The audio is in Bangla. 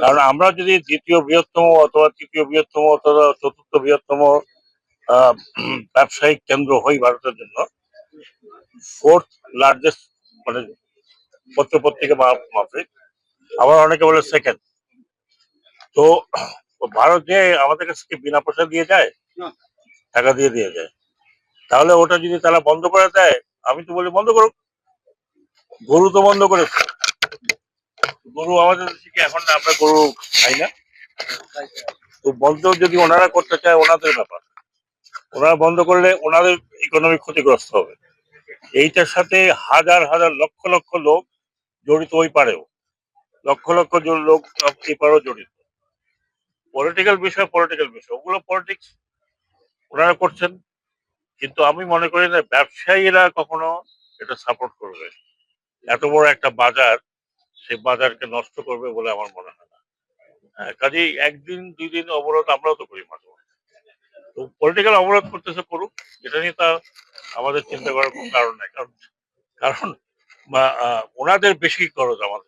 কারণ আমরা যদি দ্বিতীয় বৃহত্তম অথবা তৃতীয় বৃহত্তম অথবা চতুর্থ বৃহত্তম ব্যবসায়িক কেন্দ্র হই ভারতের জন্য ফোর্থ লার্জেস্ট মানে পত্র পত্রিকা মা- মাফিক আবার অনেকে বলে সেকেন্ড তো ভারত যে আমাদের কাছে বিনা পয়সা দিয়ে যায়? টাকা দিয়ে দিয়ে যায়। তাহলে ওটা যদি তারা বন্ধ করে দেয় আমি তো বলি বন্ধ করুক। গরু তো বন্ধ করেছে। গরু আমাদের দেশে কি এখন আমরা গরু খাই না? তো বন্ধ যদি ওনারা করতে চায়, ওনাদের ব্যাপার। ওনারা বন্ধ করলে ওনাদের ইকোনমি ক্ষতিগ্রস্ত হবে। এইটার সাথে হাজার হাজার, লক্ষ লক্ষ লোক জড়িত ওই পারেও। লক্ষ লক্ষ লোক এই পারেও জড়িত। পলিটিক্যাল বিষয় পলিটিক্যাল বিষয়। ওগুলো পলিটিক্স ওনারা করছেন। কিন্তু আমি মনে করি না, ব্যবসায়ীরা কখনো এটা সাপোর্ট করবে। এত বড় একটা বাজার সেই বাজারকে নষ্ট করবে বলে আমার মনে হয় না। হ্যাঁ, কাজেই একদিন দুই দিন অবরোধ আমরাও তো করি মাঝে। তো পলিটিক্যাল অবরোধ করতেছে করুক এটা নিয়ে তা আমাদের চিন্তা করার কোনো কারণ নাই। কারণ কারণ ওনাদের বেশি খরচ আমাদের।